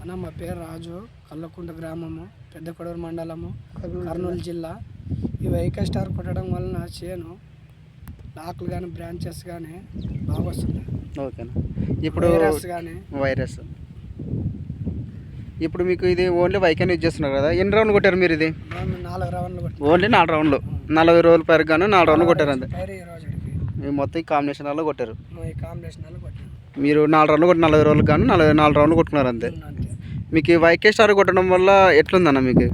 అన్న మా పేరు రాజు. కల్లకుంట గ్రామము పెద్ద కొడూరు మండలము కర్నూలు జిల్లా. ఈ వెహికల్ స్టార్ కొట్టడం వలన చేను లాకులు కానీ బ్రాంచెస్ కానీ బాగా వస్తుంది ఓకేనా ఇప్పుడు వైరస్ కానీ వైరస్. ఇప్పుడు మీకు ఇది ఓన్లీ వైకాన్ యూజ్ చేస్తున్నారు కదా ఎన్ని రౌండ్లు కొట్టారు మీరు ఇది? నాలుగు రౌండ్లు ఓన్లీ నాలుగు రౌండ్లు. నలభై రోజుల పైరు గాను నాలుగు రౌండ్లు కొట్టారు అంతే. మీరు మొత్తం ఈ కాంబినేషన్ వల్ల కొట్టారు. మీరు నాలుగు రౌండ్లు కొట్టి నలభై రోజులకు గాను నలభై నాలుగు రౌండ్లు కొట్టుకున్నారు అంతే. మీకు ఈ వైకే స్టార్ కొట్టడం వల్ల ఎట్లుందన్న మీకు?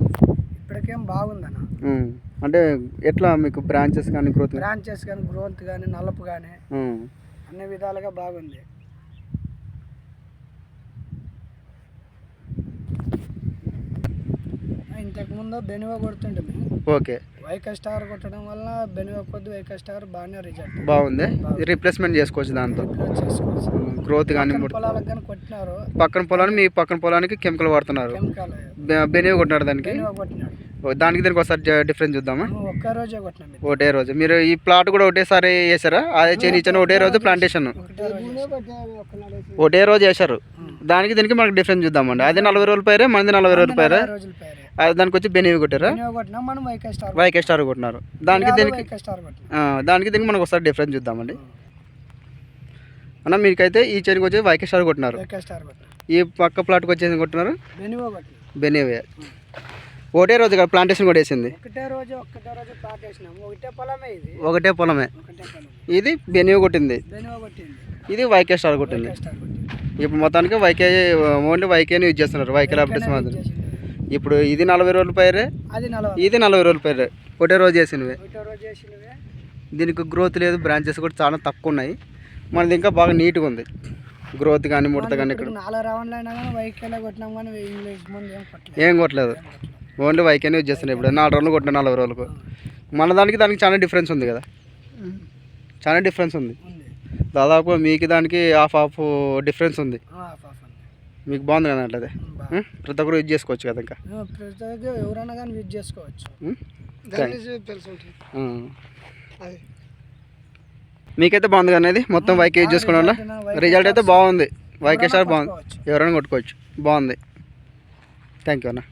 ఇప్పటికేం బాగుందన్న. అంటే ఎట్లా మీకు బ్రాంచెస్ కానీ గ్రోత్ బ్రాంచెస్ కానీ గ్రోత్ కానీ నలుపు కానీ అన్ని విధాలుగా బాగుంది. ఇంతకుముందు బెనువ కొడుతుంటే ఓకే. వైకల్ స్టార్ కొట్టడం వల్ల బెనువ కొద్ది వైకల్ స్టార్ బాగానే రిజల్ట్ బాగుంది. రీప్లేస్మెంట్ చేసుకోవచ్చు దాంతో. గ్రోత్ కానీ పొలాలకు కానీ కొట్టినారు. పక్కన పొలాన్ని మీ పక్కన పొలానికి కెమికల్ వాడుతున్నారు. బెనివి కొట్టినారు దానికి? ఓ, దానికి దీనికి ఒకసారి డిఫరెన్స్ చూద్దామా? ఒక్క రోజే కొట్టినాం ఇది. ఒకటే రోజు. మీరు ఈ ప్లాట్ కూడా ఒకటేసారి వేసారా? అదే చేని ఇచ్చిన ఒకటే రోజు ప్లాంటేషన్ ఒకటే రోజు వేశారు దానికి దీనికి మనకు డిఫరెన్స్ చూద్దామండి. అది నలభై రోజుల పైరే మనది నలభై రోజుల పైరే దానికి వచ్చి బెనివి కొట్టారా? బెనువ కొట్టినాం. మనం వైకల్ స్టార్ వైకే స్టార్ కొట్టినారు. దానికి దీనికి దానికి దీనికి మనకు ఒకసారి డిఫరెన్స్ చూద్దామండి. అన్న మీకైతే ఈ చెనికి వచ్చి వైకే స్టార్ కొట్టినారు. ఈ పక్క ప్లాట్కి వచ్చేసి కొట్టినారు? బెనువ కొట్టినాం. బెనివి ఒకటే రోజు ప్లాంటేషన్ కూడా వేసింది ఒకటే రోజు ఒకటే రోజు ప్లాట్ వేసినాం ఒకటే పొలమే ఇది. ఒకటే పొలమే. ఇది బెనివి కొట్టింది. ఇది వైకే స్టార్ కొట్టింది. ఇప్పుడు మొత్తానికి వైకే ఓన్లీ వైకేని యూజ్ చేస్తున్నారు వైకే అప్డేట్స్ మాత్రం. ఇప్పుడు ఇది నలభై రోజుల పైరే ఇది నలభై రోజుల పైరే. ఒకటే రోజు చేసినవి. దీనికి గ్రోత్ లేదు బ్రాంచెస్ కూడా చాలా తక్కువ ఉన్నాయి. మనది ఇంకా బాగా నీట్గా ఉంది. గ్రోత్ కానీ ముడత కానీ ఇక్కడ. నాలుగు రౌండ్లు అయినా కానీ కొట్టినాం కానీ ఏం కొట్టలేదు. ఓన్లీ వైకేనే యూజ్ చేస్తున్నాయి ఇప్పుడు. నాలుగు రోజులు కొట్టిన నలభై రోజులకు. మన దానికి దానికి చాలా డిఫరెన్స్ ఉంది కదా. చాలా డిఫరెన్స్ ఉంది. దాదాపు మీకు దానికి హాఫ్ హాఫ్ డిఫరెన్స్ ఉంది. మీకు బాగుంది కదా ఉం? ప్రతి ఒక్కరు యూజ్ చేసుకోవచ్చు కదా ఇంకా? ప్రతి ఎవరైనా కానీ యూజ్ చేసుకోవచ్చు. మీకైతే బాగుంది కదా అనేది? మొత్తం వైకే యూజ్ చేసుకోవడం వల్ల రిజల్ట్ అయితే బాగుంది. వైకే స్టార్ బాగుంది. ఎవరైనా కొట్టుకోవచ్చు. బాగుంది. థ్యాంక్ యూ అన్న.